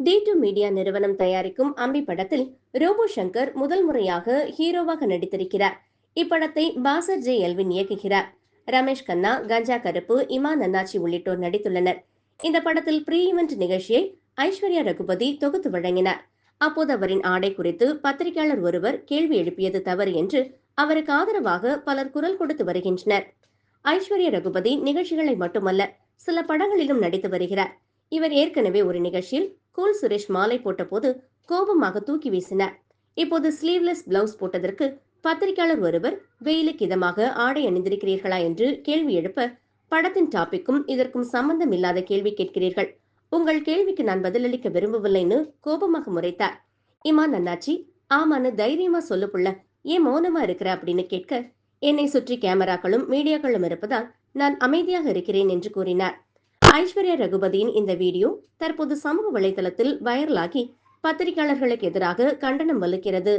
D two media நிறுவனம் தயாரிக்கும் அம்பி படத்தில் ரோபோ சங்கர் முதல் முறையாக ஹீரோவாக நடித்திருக்கிறார். இப்படத்தை பாசர் ஜே எல்வின் இயக்குகிறார். ரமேஷ் கண்ணா கஞ்சா கருப்பு இமா நன்னாச்சி உள்ளிட்டோர் நடித்துள்ளனர். இந்த படத்தில் ப்ரீ இவெண்ட் நிகழ்ச்சியை ஐஸ்வர்யா ரகுபதி தொகுத்து வழங்கினார். அப்போது அவரின் ஆடை குறித்து பத்திரிகையாளர் ஒருவர் கேள்வி எழுப்பியது தவறு என்று அவருக்கு ஆதரவாக பலர் குரல் கொடுத்து வருகின்றனர். ஐஸ்வர்யா ரகுபதி நிகழ்ச்சிகளை மட்டுமல்ல சில படங்களிலும் நடித்து வருகிறார். இவர் ஏற்கனவே ஒரு நிகழ்ச்சியில் கூல் சுரேஷ் மாலை போட்டபோது கோபமாக தூக்கி வீசினார். இப்போது ஸ்லீவ்லெஸ் பிளவுஸ் போட்டதற்கு பத்திரிகையாளர் ஒருவர் வெயிலுக்கு இதமாக ஆடை அணிந்திருக்கிறீர்களா? என்று கேள்வி எழுப்ப படத்தின் டாபிக்கும் இதற்கும் சம்பந்தம் இல்லாத கேள்வி கேட்கிறீர்கள். உங்கள் கேள்விக்கு நான் பதிலளிக்க விரும்பவில்லைன்னு கோபமாக முறைத்தார். இமான் அண்ணாச்சி ஆமான்னு தைரியமா சொல்லு புள்ள. ஏன் மௌனமா இருக்கிற? அப்படின்னு கேட்க என்னை சுற்றி கேமராக்களும் மீடியாக்களும் இருப்பதால் நான் அமைதியாக இருக்கிறேன் என்று கூறினார். ஐஸ்வர்யா ரகுபதியின் இந்த வீடியோ தற்போது சமூக வலைதளத்தில் வைரலாகி பத்திரிகையாளர்களுக்கு எதிராக கண்டனம் வலுக்கிறது.